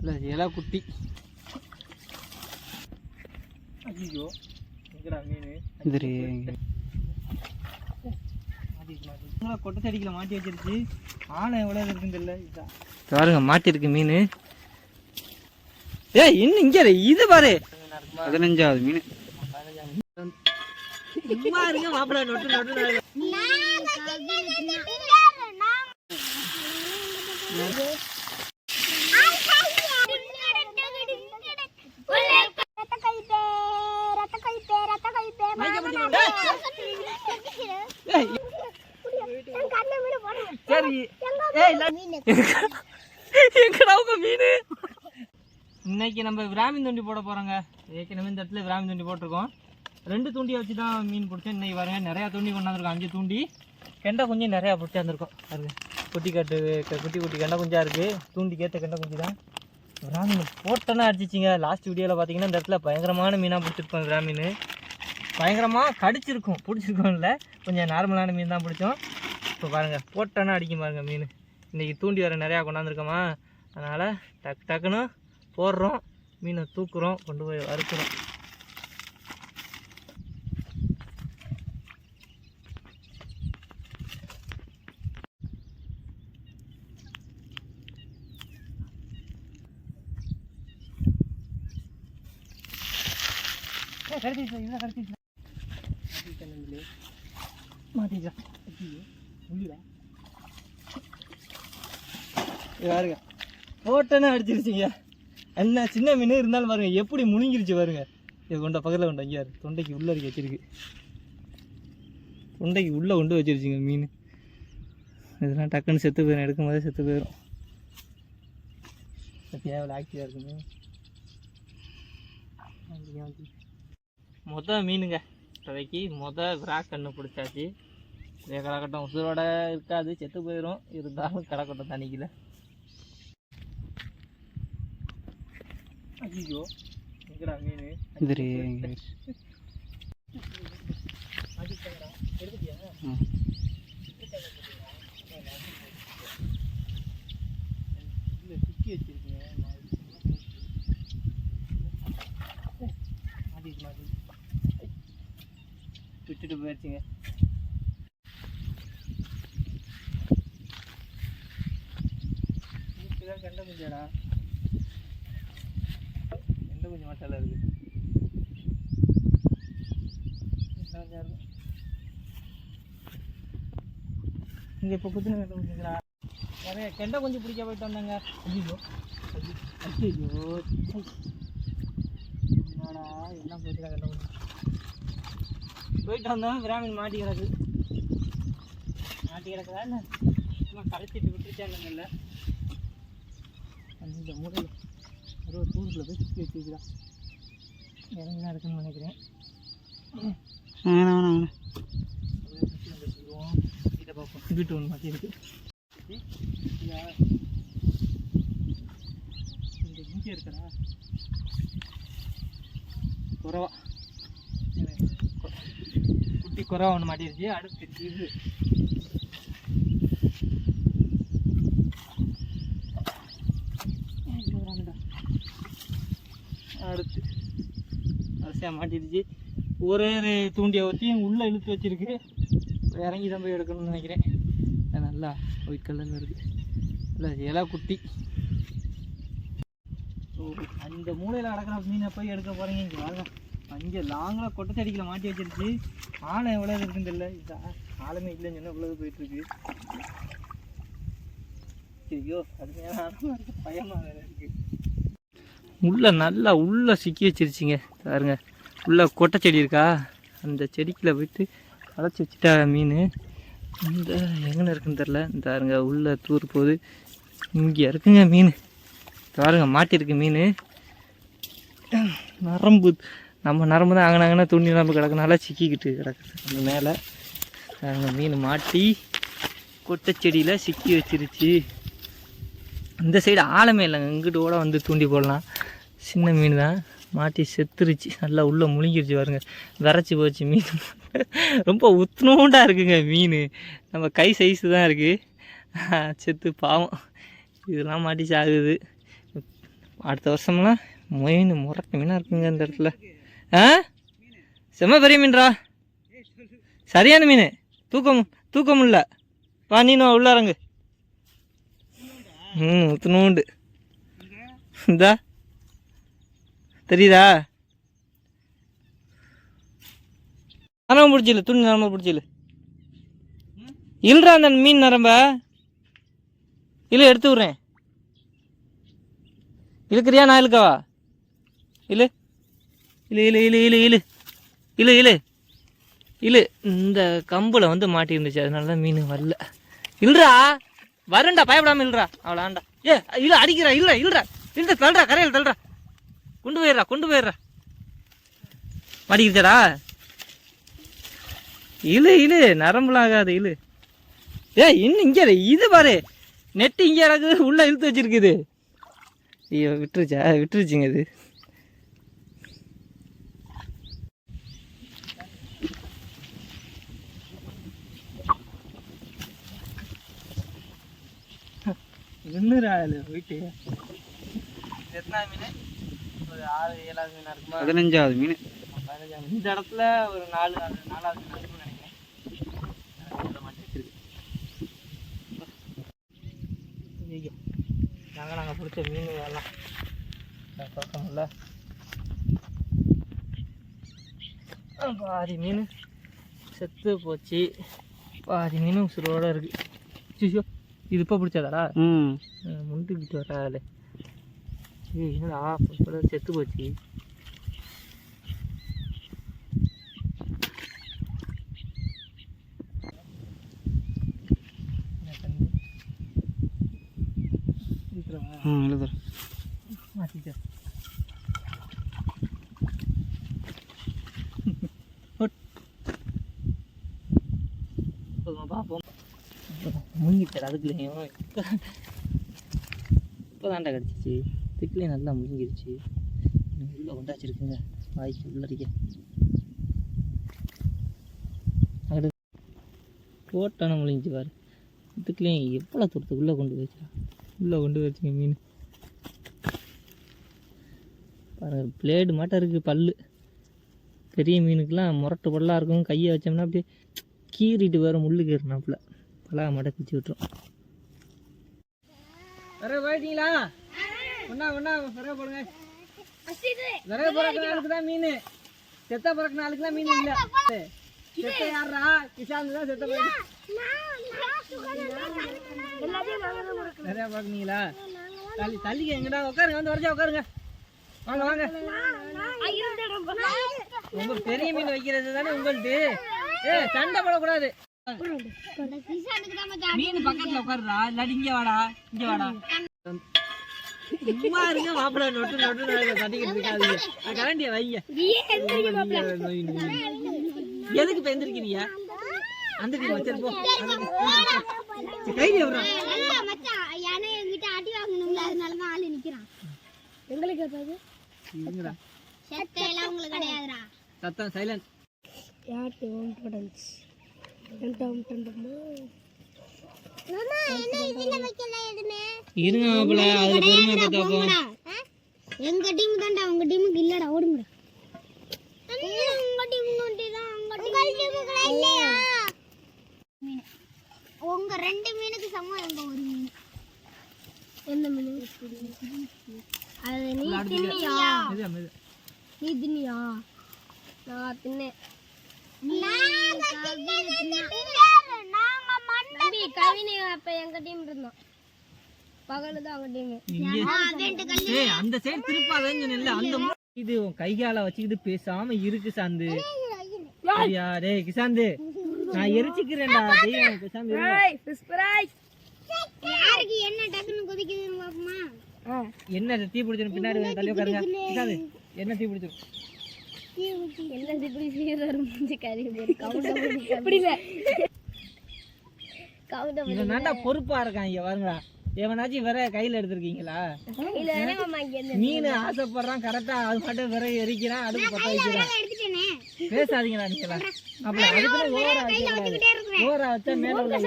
இல்லை இலை குட்டி. ஐயோ எங்கடா மீன்? இது கொட்டை செடிக்கில் மாட்டி வச்சிருச்சு. ஆனை எவ்வளோ இருக்குன்னு பாருங்க மாட்டிருக்கு மீன். ஏய் இன்னும் இங்கே இது பாரு. பதினஞ்சாவது மீன். மாப்பிள்ளை நொட்டு நொட்டு சரி. ஏய் எங்கடா உங்க மீன்? இன்னைக்கு நம்ம பிராமின் தூண்டி போட போறோங்க. ஏற்கனவே இந்த இடத்துல விராமி தூண்டி போட்டிருக்கோம். ரெண்டு தூண்டியை வச்சு தான் மீன் பிடிச்சோம் இன்னைக்கு பாருங்க நிறையா தூண்டி கொண்டாந்துருக்கோம். அஞ்சு தூண்டி. கெண்டை குஞ்சு நிறையா பிடிச்சா வந்திருக்கோம். பாருங்க. குட்டி கட்டு க- குட்டி குட்டி கெண்டை குஞ்சா இருக்கு. தூண்டிக்கு ஏற்ற கெண்டை குஞ்சு தான். பிராமின் போட்டோன்னா அடிச்சிச்சிங்க. லாஸ்ட் வீடியோவில் பார்த்தீங்கன்னா இந்த இடத்துல பயங்கரமான மீனாக பிடிச்சிருப்போம் விராமீன் பயங்கரமாக கடிச்சிருக்கும் பிடிச்சிருக்கோம் இல்லை கொஞ்சம் நார்மலான மீன் தான் பிடிச்சோம் இப்போ பாருங்கள் போட்டோன்னா அடிக்கும் பாருங்கள் மீன். இன்றைக்கி தூண்டி வர நிறையா கொண்டாந்துருக்கோமா. அதனால் டக்கு டக்குன்னு போடுறோம். மீனை தூக்குறோம் கொண்டு போய் வறுக்கிறோம். மாட்டிக்கலாம் பாருங்க. போட்டோன்னே அடிச்சிருச்சிங்க. என்ன சின்ன மீன் இருந்தாலும் பாருங்க எப்படி முழுங்கிருச்சு பாருங்க. இது கொண்ட பக்கத்தில் கொண்டு ஐயா தொண்டைக்கு உள்ள இருக்கு வச்சிருக்கு. தொண்டைக்கு உள்ளே கொண்டு வச்சிருச்சுங்க மீன். இதெல்லாம் டக்குன்னு செத்து போயிடும் எடுக்கும் போதே செத்து போயிடும் தேவையில்ல ஆக்டிவாக இருக்குங்க மொத மீனுங்க. இப்போதைக்கு மொத விரா கண்ணு பிடிச்சாச்சு. இதே கடக்கட்டம் உசுரோட இருக்காது செத்து போயிடும் இருந்தாலும் கடக்கட்டும் தண்ணிக்கல ஐயோ எங்கடா மீன்? இது விட்டுட்டு போயிடுச்சுங்க செஞ்சேடா கண்ட கொஞ்சம் மசாலா இருக்குது இங்கே இப்போ குத்துன கண்ட குஞ்சுங்களா? நிறைய கெண்டை கொஞ்சம் பிடிக்க போயிட்டு வந்தாங்க. ஐயோ ஐயோ என்னடா என்ன போயிட்டு கெண்டை கொஞ்சம் போயிட்டு வந்தோம் கிராமின் மாட்டி கிடக்கு. மாட்டி கிடக்குதா இல்லை சும்மா களைச்சிட்டு விட்டுச்சாங்க இல்லை அந்த மூடையில் ஒரு தூரத்தில் போய் சுற்றி வச்சுக்கிறா இறங்கி தான் இருக்குன்னு நினைக்கிறேன். இதை பார்ப்போம் வீட்டு ஒன்று மாட்டி இருக்கு? இந்த இங்கே இருக்கடா. குறவா. குட்டி குறவா ஒன்று மாட்டிருச்சு. அடுத்து இது ஐயோ, ராமடா. அடுத்து அரிசியாக மாட்டிருச்சு ஒரே ஒரு தூண்டியை ஊற்றி உள்ளே இழுத்து வச்சிருக்கு. இறங்கி தான் போய் எடுக்கணும்னு நினைக்கிறேன். நல்லா ஒயிட் கலரில் இல்லை இலை குட்டி. ஓ அந்த மூலையில் அடக்கிற மீனை போய் எடுக்க போகிறீங்க இங்கே வாங்க. அங்கே லாங்கில் கொட்டை செடிக்கில் மாட்டி வச்சிருச்சு. ஆழம் எவ்வளோ இருக்குன்னு தெரியல. இதா ஆழமே இல்லைன்னு சொன்னால் இவ்வளோ போயிட்டுருக்கு ஐயோ அது மேலே பயமாக இருக்குது உள்ளே நல்லா உள்ளே சிக்கி வச்சிருச்சிங்க. பாருங்க. உள்ளே கொட்டை செடி இருக்கா? அந்த செடிக்குள்ள போயிட்டு அழைச்சி வச்சுட்டா மீன். இந்த எங்கே இருக்குன்னு தெரில பாருங்க உள்ளே தூர் போகுது. இங்கே இருக்குங்க மீன். பாருங்க மாட்டிருக்கு மீன். நரம்பு. நம்ம நரம்பு தான் அங்கனாங்கன்னா துணி நரம்பு கிடக்குனால சிக்கிக்கிட்டு கிடக்குது. அந்த மேலே பாருங்க மீன் மாட்டி கொட்டை செடியில் சிக்கி வச்சிருச்சு. இந்த சைடு ஆழமே இல்லைங்க. இங்கிட்டு கூட வந்து தூண்டி போடலாம். சின்ன மீன் தான் மாட்டி செத்துருச்சு. நல்லா உள்ளே முழுங்கிருச்சு பாருங்க. விரைச்சி போச்சு மீன். ரொம்ப உத்னோண்டாக இருக்குங்க மீன். நம்ம கை சைஸு தான் இருக்குது செத்து பாவம். இதெல்லாம் மாட்டி சாகுது அடுத்த வருஷம்லாம் மீன் முறக்க மீனாக இருக்குங்க இந்த இடத்துல. ஆ? செம்ம பெரிய மீன்ரா. சரியான மீன். தூக்கம் தூக்கம் இல்லை. வா நீனும் உள்ளாரங்க ம் உத்துணுண்டு இந்தா. தெரியுதா? நரம்பு பிடிச்சில துணி நரம்பு பிடிச்சில இல்லைடா அந்த மீன் நரம்ப. இல்லை எடுத்து விட்றேன். இழுக்கிறியா நான் இழுக்கவா? இழு இழு இழு இழு இழு இழு இழு இழு இழு இந்த கம்பில் வந்து மாட்டி இருந்துச்சு அதனால தான் மீன் வரல. இல்லைடா வரண்டா பயப்படாமல் இல்லைடா அவ்வளோ ஆண்டா ஏ இல்லை அடிக்கிறா இல்லை இல்லைடா இல்லை தள்ளுறா கரையில் தள்ளுறா. கொண்டு போயிடுறா கொண்டு போயிடுறா. மாட்டிக்கிச்சடா இழு இழு நரம்புலாம் ஆகாது இழு. ஏ இன்னும் இங்கே இது பாரு. நெட்டு இங்கே இருக்குது உள்ளே இழுத்து வச்சிருக்குது. ஐயோ விட்டுருச்சா விட்டுருச்சுங்க இது. நின்றுறாள் போயிட்டு. எத்தனை மீன் ஒரு ஆறு ஏழாவது மீனா இருக்குமா? பதினஞ்சாவது மீன். பதினஞ்சாம் இந்த இடத்துல ஒரு நாலு நாலாவது மீன் நினைக்கிறேன். ஐயோ நாங்கள் நாங்கள் பிடிச்ச மீன் எல்லாம் பார்க்கணும்ல. பாதி மீன். செத்து போச்சு. பாதி மீன் உசுரோட இருக்கு. சிஷோ இது இப்போ பிடிச்சதாடா? ம். முண்டுக்கிட்டு வராது என்னடா செத்து போச்சு. பார்ப்போம் முங்கிட்டார் அதுக்குள்ளேயும். இப்போ தாண்டா கிடச்சிச்சு. இதுக்குள்ளேயும் நல்லா முங்கிருச்சு உள்ளே கொண்டாச்சிருக்குங்க வாய்க்கு உள்ளடிக்க. அங்கிட்டு போட்டான முழிஞ்சு பாரு. இதுக்குள்ளேயும் எவ்வளோ தூரத்துக்குள்ளே கொண்டு போயிடுச்சா உள்ளே கொண்டு போயிடுச்சுங்க மீன். பாருங்க பிளேடு மாட்டம் இருக்குது பல்லு. பெரிய மீனுக்கெல்லாம் முரட்டு பல்லாக இருக்கும். கையை வச்சோம்னா அப்படியே கீறிட்டு வர முள்ளு கீறினாப்புல பலகை மாட்டை பிச்சு விட்டுரும். போயிட்டீங்களா? ஒன்றா ஒன்றா வர போடுங்க. விறகு பிறக்க நாளுக்கு தான் மீன். செத்த பிறக்க நாளுக்கு தான் மீன் இல்லை. செத்த யாரா கிஷாந்து தான் செத்த நிறையா பார்க்குறீங்களா தள்ளி தள்ளிக்க எங்கடா? உட்காருங்க வந்து வரைச்சா உட்காருங்க. வாங்க வாங்க. உங்க பெரிய மீன் வைக்கிறது தானே உங்கள்ட்டு ஏ சண்டை போடக்கூடாது. மீன் பக்கத்துல உட்காருடா. இல்லாட்டி இங்க வாடா இங்க வாடா. சும்மா இருங்க மாப்பிள்ள நொட்டு நொட்டு கட்டிக்கிட்டு இருக்காதீங்க. கரண்டிய வைங்க. எதுக்கு இப்ப அந்த சரி போ. கை எவ்வளவு சத்தம் சைலண்ட் யார்ட்டு ஓம் இருங்க மாப்பிள்ள அதுல பொறுமை எங்க டீம் தான்டா உங்க டீமுக்கு இல்லடா ஓடுங்கடா உங்க டீம் தான் உங்க டீமுக்கு இல்லையா? உங்க ரெண்டு மீனுக்கு சமம் எங்க ஒரு மீன். எந்த மீன்? அது நீ தின்னியா. நீ தின்னியா? நான் தின்னேன். தம்பி கவினி அப்ப எங்க டீம் இருந்தோம். பகல் தான் அவங்க டீம் ஏய் அந்த சைடு திருப்பாதன்னு சொன்னேன்ல அந்த இது உன் கை காலை வச்சுக்கிட்டு பேசாம இருக்கு சாந்து சரியா டேய் கிசாந்து நான் எரிச்சுக்கிறேன்டா தெய்வம் கிசாந்து இருங்க. யாருக்கு என்ன டக்குன்னு கொதிக்குதுன்னு பாப்போமா என்ன இது தீ பிடிச்சிரும் பின்னாடி வந்து தள்ளி உட்காருங்க. கிசாந்து என்ன தீ பிடிச்சிரும் என்ன கறி கவுண்ட இவனாண்டா பொறுப்பா இருக்கான் இங்க வருங்களா எவனாச்சும் விற கையில எடுத்திருக்கீங்களா? மீன் ஆசைப்படுறான் கரெக்டா அது மட்டும் விற எரிக்கிறான் அடுப்பு பத்த வைக்கிறான் பேசாதீங்களா நீங்களா அப்ப அதுக்கு ஓரா வைக்க ஓரா வச்சா மேல உள்ள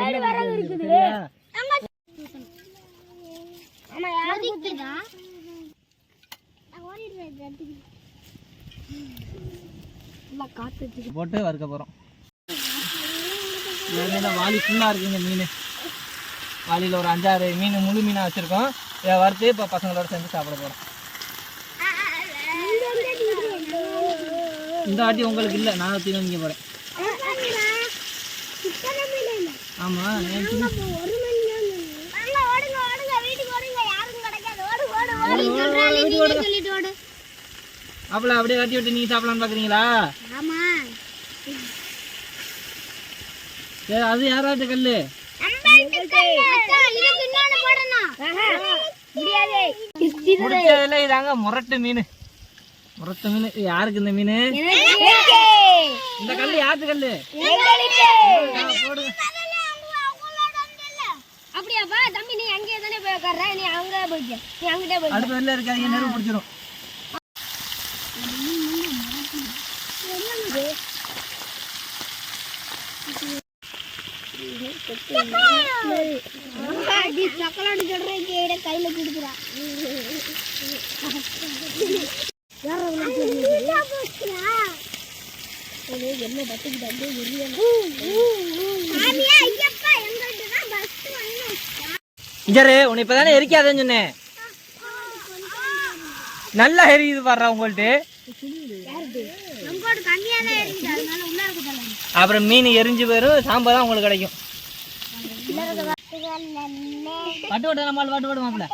போட்டு வறுக்க போறோம். இந்த வாளி ஃபுல்லாக இருக்குங்க மீன். வாளியில் ஒரு அஞ்சாறு மீன் முழு மீனாக வச்சுருக்கோம். இதை வறுத்து இப்போ பசங்களோட சேர்ந்து சாப்பிட போகிறோம் இந்த வாட்டி உங்களுக்கு இல்லை நான் வச்சு நீங்கள் போகிறேன் ஆமாம் அப்பல அப்படியே கட்டி விட்டு நீங்கள் சாப்பிடலான்னு பார்க்குறீங்களா ஆமா. சரி அது யாராவது கல் இதுக்கு இன்னொன்னு போடணும் முடியாது முடிச்சதுல இதாங்க முரட்டு மீன். முரட்டு மீன். யாருக்கு இந்த மீன்? இந்த கல் யாருக்கு கல் போடுங்க அப்படியாப்பா தம்பி நீ அங்கேயே தானே போய் உட்கார்ற? நீ அங்க போய்க்க நீ அங்கிட்டே போய் அடுத்த வெளில இருக்காதீங்க நெருப்பு பிடிச்சிரும். சக்கலாடு கையில என்ன பத்துக்கிட்டு இஜரு உன்னை இப்பதானே எரிக்காதேன்னு சொன்னேன். நல்லா எரியுது பாடுறா உங்கள்ட்ட. அப்புறம் மீன் எரிஞ்சு போயிடும் சாம்பார் தான் உங்களுக்கு கிடைக்கும். பட்டு விட்டு நம்மளால் பட்டு மாப்பிள்ள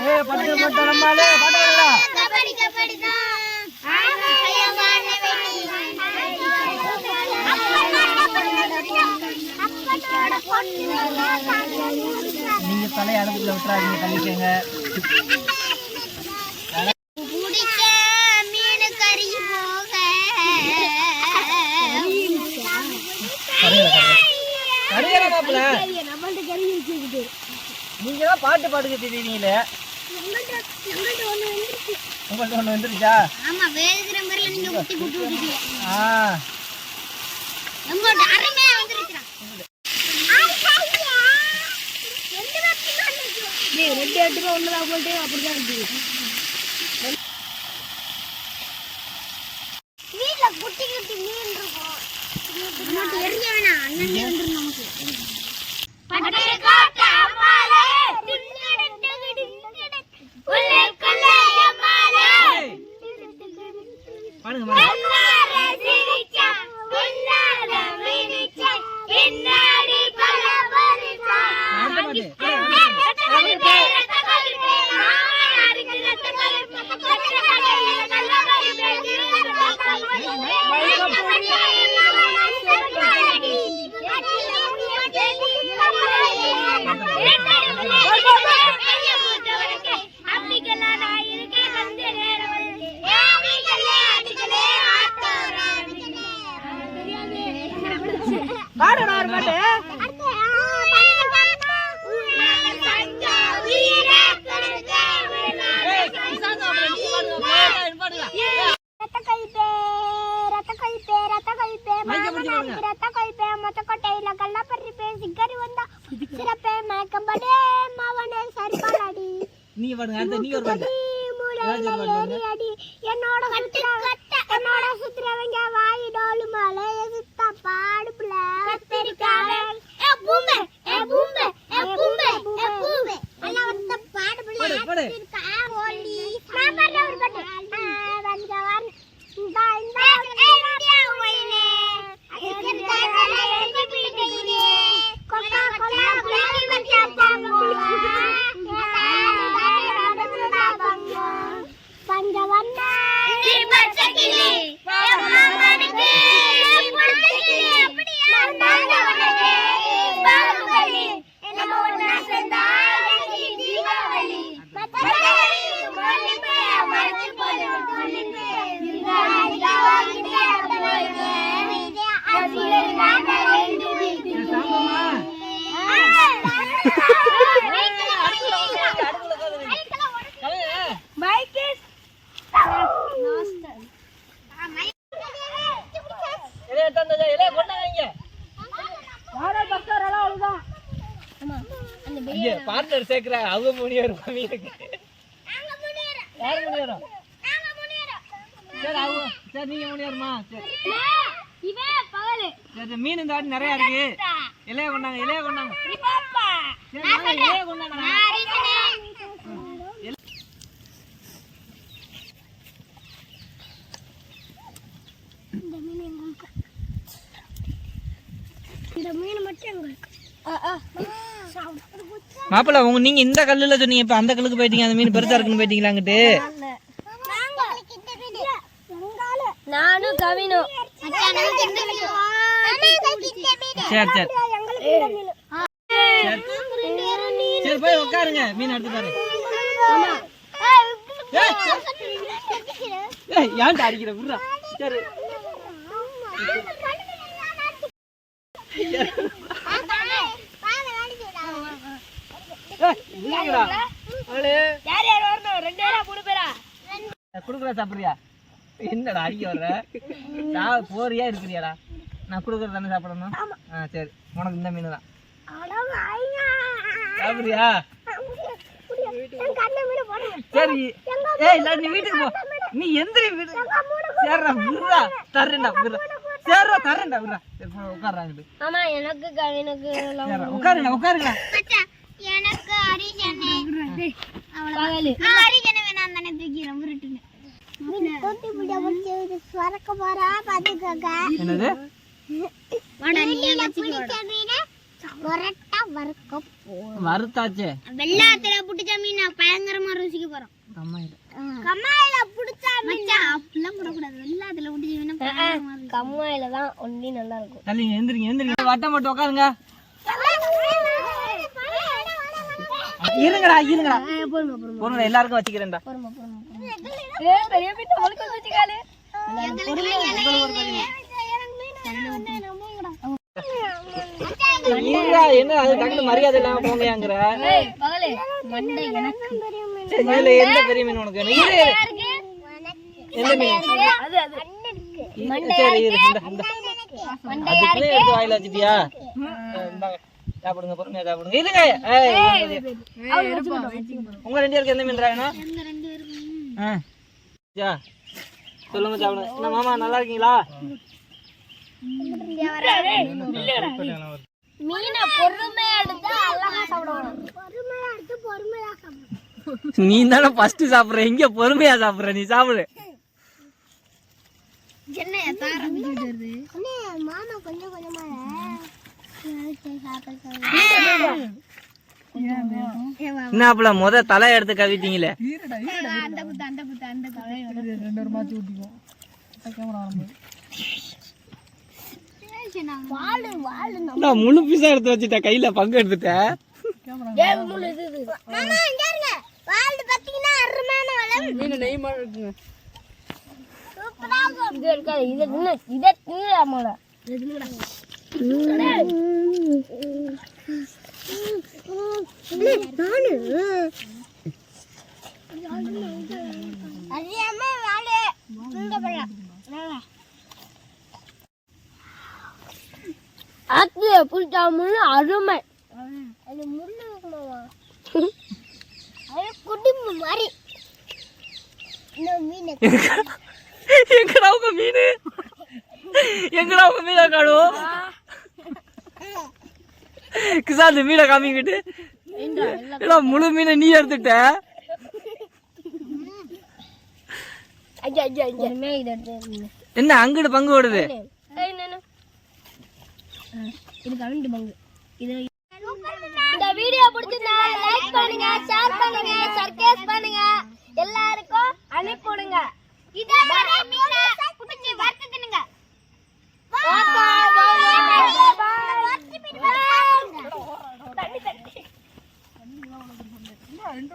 ஏ பட்டு பட்டு நம்மளால பட்டு விடலாம் கபடி கபடி நீங்க தலையை அடுப்புல விட்டுறாதீங்க தள்ளிக்கங்க குடிக்க மீன் கறி போக மாப்பிள்ள நம்மள்ட்ட கறி நீங்க தான் பாட்டு பாடுக்க தெரியுறீங்களே உங்களுக்கு ஒண்ணு வந்துருச்சா. ஆமா வேகுற மாதிரில நீங்க குட்டி குட்டி விட்டுட்டீங்க. ஆ. நம்மளோட அருமையா வந்துருச்சுடா. ரெண்டு எட்டுக்கு ஒண்ணுதான் போட்டு அப்படிதான் இருக்கு வீட்ல குட்டி குட்டி மீன் இருக்கும். எரிய வேணாம். அண்ணன் நமக்கு பட்டை காட்ட அம்மாளே உள்ளே கொள்ளை அம்மாளே பாடுங்க பாடுங்க அடுத்த பாட்டு அப்படிக்கெல்லாம் நான் இருக்கேன் வந்து நேரம் வந்து அப்படிக்கெல்லாம் அடிக்கலே பாடுடா ஒரு பாட்டு நீங்க பாடுங்க. அடுத்து நீங்க ஒரு பாட்டு. என்னோட என்னோட சுத்துறவங்க வாய் டோலு மலை சுத்த பாடுப்புல கத்திரிக்காய் ஏ பூமே ஏ பூமே ஏ பூமே ஏ பூமே எல்லாம் வந்து பாடுப்புல பாடு, பாடு. கத்திரிக்கா ஓலி நான் பாடுற ஒரு பாட்டு ஆ, வந்து வர இந்த இந்த இந்தியா ஒயினே கத்திரிக்காரன் எழுதி பிடிக்கிறீனே கொக்கா கொலா குளிக்கி வச்சா பஞ்சவண்ண பச்சைக்கிளி மாமனுக்கு பொடுத்துக்கிளி அப்படியே இங்க சேர்க்கிற அவங்க முனிவர் மீனுக்கு நாங்க முன்னேறோம் யார் முனிவரும் சரி அவங்க சரி நீங்க முனிவருமா? சரி. சரி மீன் இந்த வாட்டி நிறைய இருக்கு. இலைய கொண்டாங்க இலைய கொண்டாங்க. பாப்பா சரி வாங்க, இலைய கொண்டாங்க. இந்த மீன் எங்களுக்கு. இந்த மீன் மட்டும் எங்களுக்கு. மாப்பிள்ள உங்க நீங்க இந்த கல்லுல சொன்னீங்க இப்ப அந்த கல்லுக்கு போயிட்டீங்க அந்த மீன் பெருசா இருக்குன்னு போயிட்டீங்களா அங்கிட்டு? நானும் கவினும். சரி சரி. சரி போய் உட்காருங்க. மீன் எடுத்து பாரு. ஏன்டா அடிக்கிற? விட்றா. சரி. யார் யார் வரணும்? ரெண்டு பேரா மூணு பேரா? நான் குடுக்குறா சாப்பிடுறியா? என்னடா அடிக்க வர்ற? சா போறியா இருக்கிறியாடா? நான் குடுக்குறது தானே சாப்பிடணும்? ஆ சரி. உனக்கு இந்த மீன் தான் சாப்பிடுறியா? சரி. ஏய் நீ வீட்டுக்கு போ. நீ எந்திரி வீடு. சரிடா விடுறா தர்றேன்டா விடுறா சரிடா தர்றேன்டா விடுறா சரி ஆமா எனக்கு கவினுக்கு சரிடா உட்காருங்க உட்காருங்க. எனக்கு ஹரிஜனே பகலு. ஹரிஜனே வேணாம் தானே தூக்கிறேன் உருட்டுன்னு புடிய போறா பாத்துக்கோங்க என்னது? ஒரட்டா வறுக்க வறுத்தாச்சே. வெள்ளாத்துல புடிச்ச மீன் பயங்கரமா ருசிக்க போறோம். இது. கம்மாயில புடிச்ச மீன் அப்படிலாம் போடக்கூடாது. வெள்ளாத்துல புடிச்ச மீன் கம்மாயில தான் நல்லா இருக்கும். தள்ளிங்க எந்திரிங்க எந்திரிங்க வட்டம் மட்டும் உட்காருங்க இருங்கடா இருங்கடா. பொருள் எல்லாருக்கும் வச்சுக்கிறேன்டா. என்ன அது டக்குனு மரியாதை இல்லாம போங்கயாங்கிற? இதுல எந்த பெரிய மீன் உனக்கு. எந்த மீன்? சரி இரு இந்த அதுக்குள்ளே எடுத்து வாயில வச்சிட்டியா? சாப்பிடுங்க பொறுமையா சாப்பிடுங்க. இருங்க. உங்க ரெண்டு பேருக்கு எந்த மீன் ஆ. சொல்லுங்க சாப்பிடுங்க. என்ன மாமா நல்லா இருக்கீங்களா? நீ தானே ஃபர்ஸ்ட் சாப்பிடுற இங்க பொறுமையா சாப்பிடுற நீ சாப்பிடு. என்ன மாமா கொஞ்சம் கொஞ்சமா என்ன முத தலை எடுத்து கவிட்டீங்களே? முழு பீஸா எடுத்து வச்சுட்டேன். கையில பங்கு எடுத்துட்டேன் இது இது தின்னு ஆத்திய புடிச்சா முள்ளு அருமை அது முள்ளு இருக்குமாவா அது குடும்பு மாதிரி மீன் எங்கடா உங்க மீன்? எங்கடா உங்க மீனை காணும்? கிசாந்து மீனை காமிக்கிட்டு. எல்லாம் முழு மீனை நீ எடுத்துட்ட? என்ன அங்கிட்டு பங்கு ஓடுது? இந்த வீடியோ பிடிச்சிருந்தா லைக் பண்ணுங்க ஷேர் பண்ணுங்க சர்ப்ரைஸ் பண்ணுங்க. எல்லாருக்கும் அனுப்பிடுங்க இதே மாதிரி ரெண்டு